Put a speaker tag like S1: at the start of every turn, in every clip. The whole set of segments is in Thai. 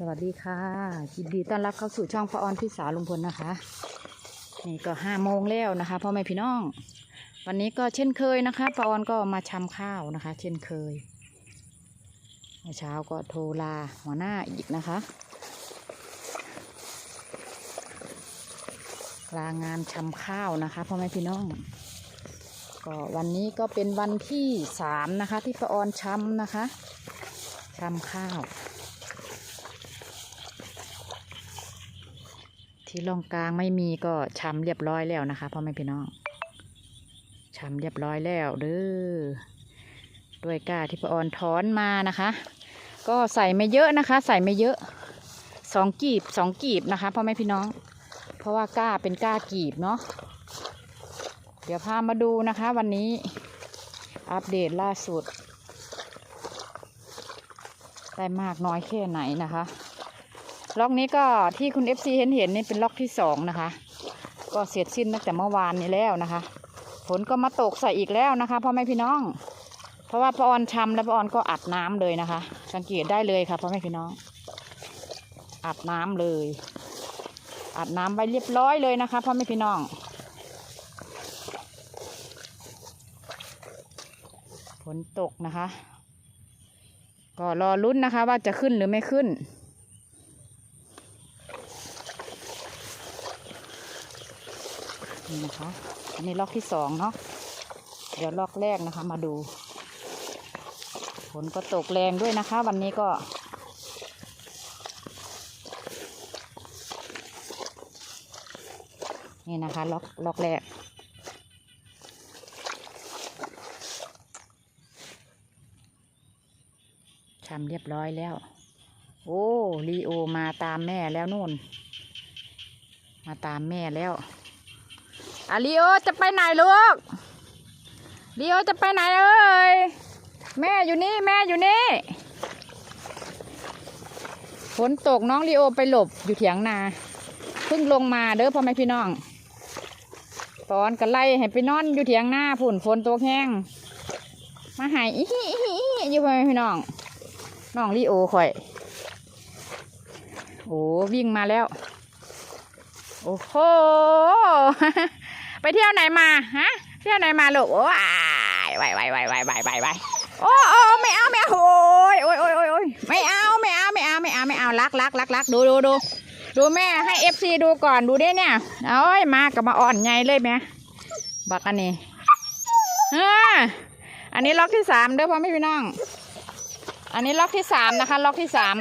S1: สวัสดีค่ะยินดีต้อนรับเข้าสู่ช่องพระออนพิสาลุงพลนะคะ นี่ก็ห้าโมงแล้วนะคะพ่อแม่พี่น้อง วันนี้ก็เช่นเคยนะคะพระออนก็มาชำข้าวนะคะ เช่นเคยเมื่อเช้าก็โทรลาหัวหน้าอีกนะคะลางานชำข้าวนะคะพ่อแม่พี่น้อง ก็วันนี้ก็เป็นวันที่สามนะคะ ที่พระออนชำนะคะชำข้าว ที่ร่องกลางไม่มีก็ชำเรียบร้อยแล้วนะคะพ่อแม่พี่น้องชำเรียบร้อยแล้วเด้อด้วยก้าที่พระออนถอนมานะคะ ก็ใส่ไม่เยอะนะคะ ใส่ไม่เยอะสองกีบสองกีบนะคะพ่อแม่พี่น้อง เพราะว่าก้าเป็นก้ากีบเนาะเดี๋ยวพามาดูนะคะ วันนี้อัปเดตล่าสุด ได้มากน้อยแค่ไหนนะคะ ล็อกนี้ก็ที่คุณ FC เห็นเห็นนี่เป็นล็อกที่สองนะคะ ก็เสร็จสิ้นตั้งแต่เมื่อวานนี้แล้วนะคะ ฝนก็มาตกใส่อีกแล้วนะคะพ่อแม่พี่น้อง เพราะว่าพออนชำแล้วพออนก็อัดน้ำเลยนะคะ สังเกตได้เลยค่ะพ่อแม่พี่น้อง อัดน้ำเลยอัดน้ำไว้เรียบร้อยเลยนะคะพ่อแม่พี่น้อง ฝนตกนะคะ ก็รอลุ้นนะคะว่าจะขึ้นหรือไม่ขึ้น นี่นะคะอันนี้ล็อกที่สองเนาะเดี๋ยวล็อกแรกนะคะ มาดูฝนก็ตกแรงด้วยนะคะ วันนี้ก็ นี่นะคะล็อกล็อกแรกทำเรียบร้อยแล้ว โอ้ลีโอมาตามแม่แล้วนู่น มาตามแม่แล้ว อะลีโอจะไปไหนลูกลีโอจะไปไหนเอ้ย แม่อยู่นี่แม่อยู่นี่ ฝนตกน้องลีโอไปหลบอยู่เถียงนา เพิ่งลงมาเด้อพ่อแม่พี่น้อง ตอนกันไล่ให้ไปนอนอยู่เถียงนาผุ่นฝนตกแห้ง มาหายอีหิอีหิอีหิอยู่พ่อแม่พี่น้อง น้องลีโอข่อย โอ้วิ่งมาแล้ว โอ้โห ไปเที่ยวไหนมาฮะเที่ยวไหนมาลูกโอ้ยไปไปไปไปไปไปไปโอ้โอ้ไม่เอาไม่เอาโอ้ยโอ้ยโอ้ยโอ้ยไม่เอาไม่เอาไม่เอาไม่เอาไม่เอารักรักรักรักดูดูดูดูแม่ให้เอฟซีดูก่อนดูไดิเนี่ยโอ้ยมากับมาอ่อนไงเลยแม่บักอันนี้อ่าอันนี้ล็อกที่สามเด้อพ่อไม่พี่น้อง อันนี้ล็อกที่สามนะคะ ล็อกที่สาม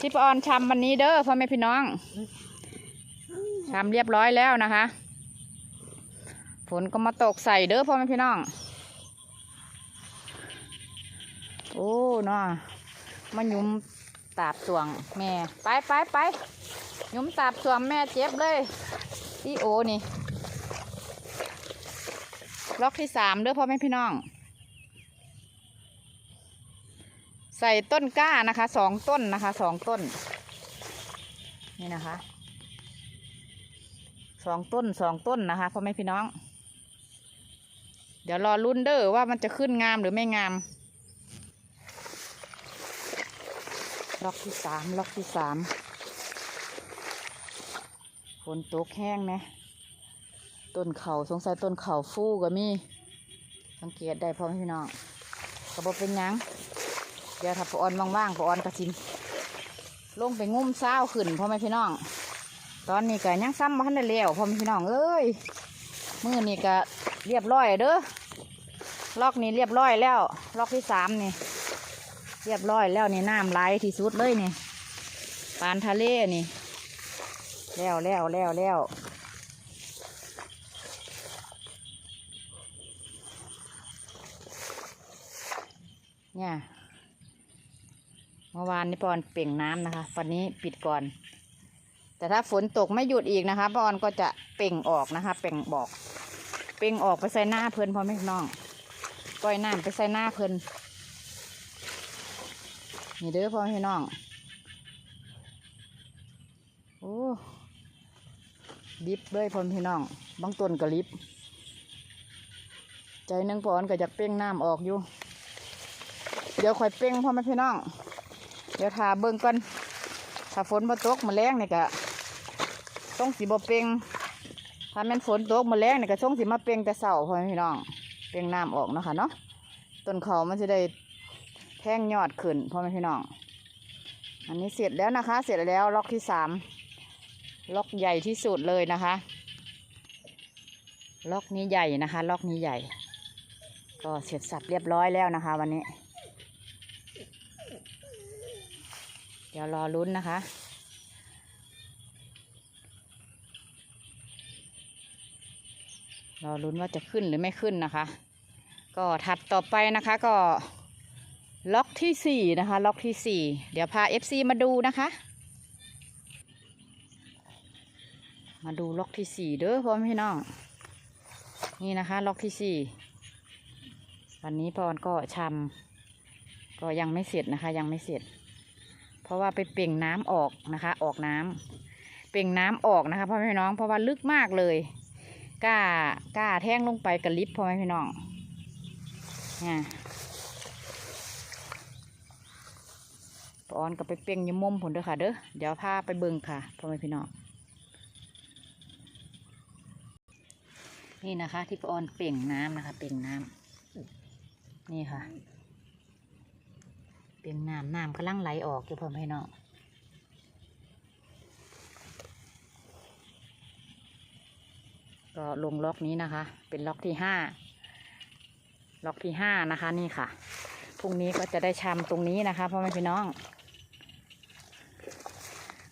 S1: ที่ปออนชำวันนี้เด้อพ่อแม่พี่น้อง ทำเรียบร้อยแล้วนะคะ ฝนก็มาตกใส่เด้อพ่อแม่พี่น้อง โอ้เนาะมาหยุมตาบสวงแม่ ไปไปไปหยุมตาบสวงแม่เจ็บเลยที่โอนี่ล็อกที่สามเด้อพ่อแม่พี่น้อง ใส่ต้นกล้านะคะสองต้นนะคะสองต้น นี่นะคะ สองต้นสองต้นนะคะพ่อแม่พี่น้อง เดี๋ยวรอรุ่นเด้อว่ามันจะขึ้นงามหรือไม่งาม ล็อกที่สามล็อกที่สามฝนตกแห้งนะต้นเขาสงสัยต้นเขาฟูก็มีสังเกตได้พ่อแม่พี่น้องกระบอกเป็นยังเดี๋ยวถ้าปออนว่างๆปออนกระชินลงไปงุ้มเศร้าขึ้นพ่อแม่พี่น้อง ตอนนี้ก็ยังซ้ำมาทันได้แล้วพ่อแม่พี่น้องเอ้ยมือนี่ก็เรียบร้อยเด้อล็อกนี้เรียบร้อยแล้ว ล็อกที่สามนี่ เรียบร้อยแล้วนี่น้ำไหลที่สุดเลยนี่ปานทะเลนี่ แล้วแล้วแล้วแล้วเนี่ยเมื่อวานนี้ปอนเปล่งน้ำนะคะ วันนี้ปิดก่อน แต่ถ้าฝนตกไม่หยุดอีกนะคะป้าออนก็จะเป่งออกนะคะ เป่งบอก เป่งออกไปใส่หน้าเพิ่นพอไหมน้องปล่อยน้ำไปใส่หน้าเพิ่นนี่เด้อพ่อพี่น้องโอ้ลิบเลยพ่อพี่น้องบางต้นก็ลิบใจนึงปอนก็จะเป่งน้ำออกอยู่ เดี๋ยวคอยเป่งพ่อแม่พี่น้อง เดี๋ยวทาเบิ่งก่อนถ้าฝนมาตกมาแรงนี่ก็ ต้องสีบเป่งถ้าม่นฝนตกมาแรงเนี่ยก็ต้องสีมาเป่งแต่เสาพ่อแม่พี่น้องเป่งน้ำออกเนาะค่ะเนาะต้นเขามันจะได้แท่งยอดขึ้นพ่อแม่พี่น้อง อันนี้เสร็จแล้วนะคะ เสร็จแล้วล็อกที่สามล็อกใหญ่ที่สุดเลยนะคะ ล็อกนี้ใหญ่นะคะ ล็อกนี้ใหญ่ ก็เสร็จสับเรียบร้อยแล้วนะคะ วันนี้ เดี๋ยวรอลุ้นนะคะ รอลุ้นว่าจะขึ้นหรือไม่ขึ้นนะคะ ก็ถัดต่อไปนะคะก็ล็อกที่สี่นะคะล็อกที่สี่เดี๋ยวพา FC มาดูนะคะ มาดูล็อกที่สี่เด้อพ่อแม่พี่น้อง นี่นะคะ ล็อกที่สี่วันนี้ปอนก็ชำก็ยังไม่เสร็จนะคะ ยังไม่เสร็จ เพราะว่าไปเปล่งน้ำออกนะคะ ออกน้ำเปล่งน้ำออกนะคะพ่อแม่พี่น้องเพราะว่าลึกมากเลย ก้าก้าแท่งลงไปกับลิฟต์พ่อแม่พี่น้องนี่ปาออนก็ไปเป่งยมมุมผลเด้อค่ะเด้อเดี๋ยวพาไปเบิ่งค่ะพ่อแม่พี่น้องนี่นะคะ ที่ปออนเปล่งน้ำนะคะ เปล่งน้ำนี่ค่ะ เปล่งน้ำน้ำกำลังไหลออกอยู่พ่อแม่พี่น้อง ก็ลงล็อกนี้นะคะ เป็นล็อกที่ห้าล็อกที่ห้านะคะ นี่ค่ะพรุ่งนี้ก็จะได้ชำตรงนี้นะคะพ่อแม่พี่น้อง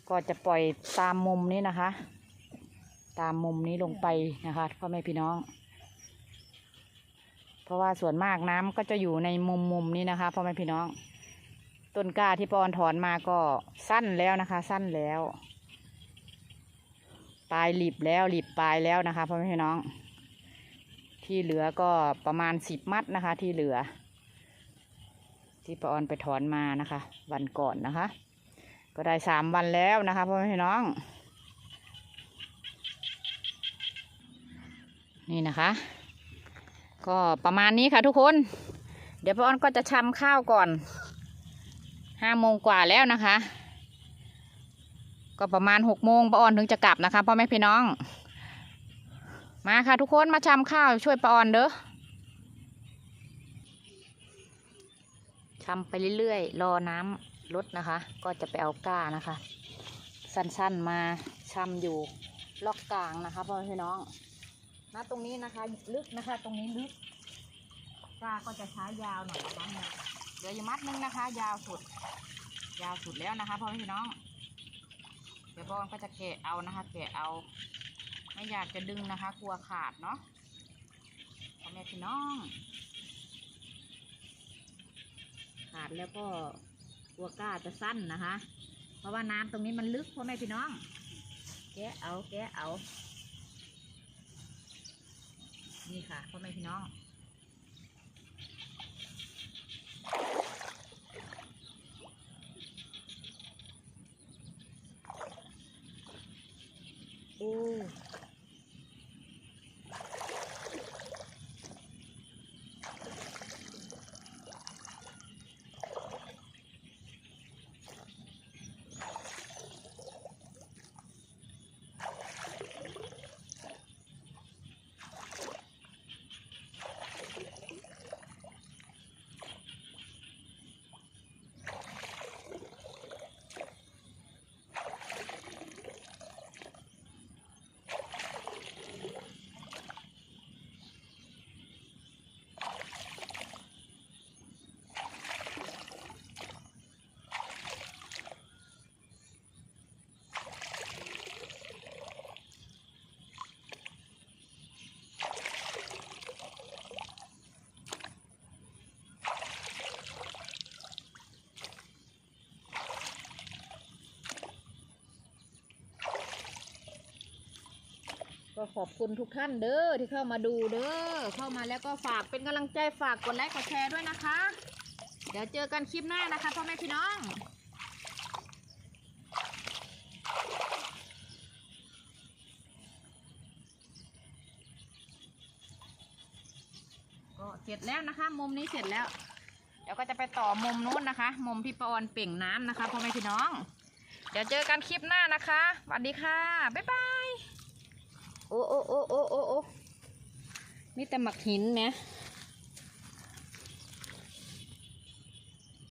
S1: ก็จะปล่อยตามมุมนี้นะคะ ตามมุมนี้ลงไปนะคะพ่อแม่พี่น้อง เพราะว่าส่วนมากน้ำก็จะอยู่ในมุมมุมนี้นะคะพ่อแม่พี่น้องต้นกล้าที่ปอนถอนมาก็สั้นแล้วนะคะ สั้นแล้ว ปลายหลีบแล้วหลีบปลายแล้วนะคะพ่อแม่พี่น้อง ที่เหลือก็ประมาณสิบมัดนะคะ ที่เหลือ ที่ปออนไปถอนมานะคะ วันก่อนนะคะ ก็ได้สามวันแล้วนะคะพ่อแม่พี่น้อง นี่นะคะ ก็ประมาณนี้ค่ะทุกคน เดี๋ยวปออนก็จะชำข้าวก่อนห้าโมงกว่าแล้วนะคะ ก็ประมาณหกโมงปาออนถึงจะกลับนะคะพ่อแม่พี่น้อง มาค่ะทุกคนมาชำข้าวช่วยปาออนเด้อทำไปเรื่อยๆ รอน้ำลดนะคะ ก็จะไปเอาก้านะคะ สั้นๆมาชำอยู่ล็อกกลางนะคะพ่อแม่พี่น้องณตรงนี้นะคะลึกนะคะ ตรงนี้ลึกก้าก็จะใช้ยาวหน่อยนะคะเดี๋ยวอยู่มัดนึงนะคะ ยาวสุด ยาวสุดแล้วนะคะพ่อแม่พี่น้อง ดี๋ยวบอลก็จะแกะเอานะคะ แกะเอา ไม่อยากจะดึงนะคะ กลัวขาดเนาะพ่อแม่พี่น้อง ขาดแล้วก็กลัวก้าจะสั้นนะคะ เพราะว่าน้ำตรงนี้มันลึกพ่อแม่พี่น้อง แกะเอา แกะเอา นี่ค่ะพ่อแม่พี่น้อง โ็ขอบคุณทุกท่านเด้อที่เข้ามาดูเด้อเข้ามาแล้วก็ฝากเป็นกำลังใจฝากกดไลค์กดแชร์ด้วยนะคะ เดี๋ยวเจอกันคลิปหน้านะคะพ่อแม่พี่น้องก็เสร็จแล้วนะคะ มุมนี้เสร็จแล้ว เดี๋ยวก็จะไปต่อมุมนู้นนะคะ มุมที่ปอนเป่งน้ำนะคะพ่อแม่พี่น้อง เดี๋ยวเจอกันคลิปหน้านะคะสวัสดีค่ะ บ๊ายบาย โอ้โอ้โอ้โอ้โอ้มีแต่หมักหินนะ